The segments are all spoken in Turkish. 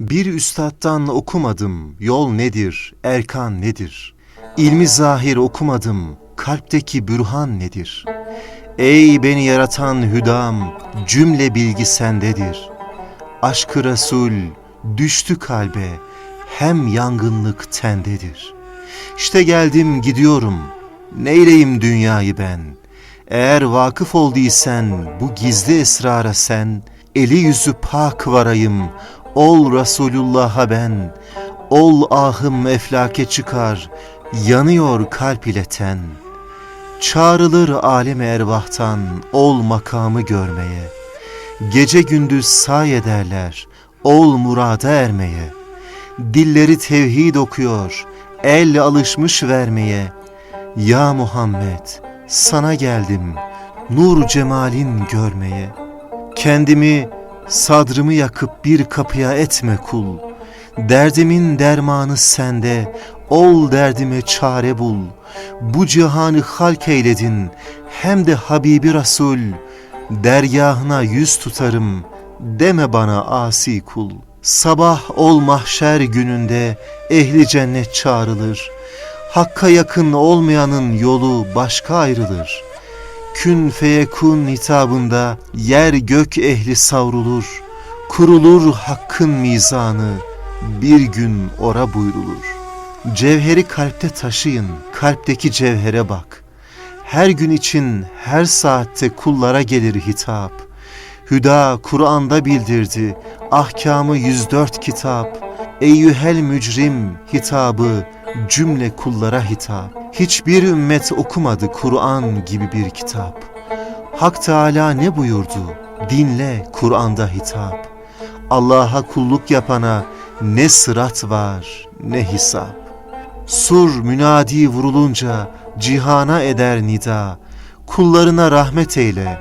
Bir üstattan okumadım, yol nedir, erkan nedir? İlmi zahir okumadım, kalpteki bürhan nedir? Ey beni yaratan hüdam, cümle bilgi sendedir. Aşkı Resul düştü kalbe, hem yangınlık tendedir. İşte geldim gidiyorum, neyleyim dünyayı ben? Eğer vakıf olduysen bu gizli esrara sen, eli yüzü pak varayım, ol Resulullah'a ben. Ol ahım eflake çıkar, yanıyor kalp ile ten. Çağrılır alem ervahtan, ol makamı görmeye. Gece gündüz say ederler, ol murada ermeye. Dilleri tevhid okuyor, el alışmış vermeye. Ya Muhammed, sana geldim, nur cemalin görmeye. Kendimi, sadrımı yakıp bir kapıya etme kul. Derdimin dermanı sende, ol derdime çare bul. Bu cihanı halk eyledin, hem de Habibi Resul. Dergahına yüz tutarım, deme bana asi kul. Sabah ol mahşer gününde, ehli cennet çağrılır. Hakka yakın olmayanın yolu başka ayrılır. Kün feyekun hitabında yer gök ehli savrulur. Kurulur hakkın mizanı, bir gün ora buyrulur. Cevheri kalpte taşıyın, kalpteki cevhere bak. Her gün için her saatte kullara gelir hitap. Hüda Kur'an'da bildirdi, ahkamı 104 kitap. Eyyühel mücrim hitabı cümle kullara hitap. Hiçbir ümmet okumadı Kur'an gibi bir kitap. Hak Teala ne buyurdu? Dinle Kur'an'da hitap. Allah'a kulluk yapana ne sırat var ne hesap. Sur münadi vurulunca cihana eder nida. Kullarına rahmet eyle,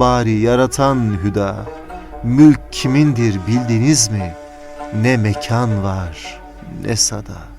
bari yaratan hüda. Mülk kimindir bildiniz mi? Ne mekan var ne sada.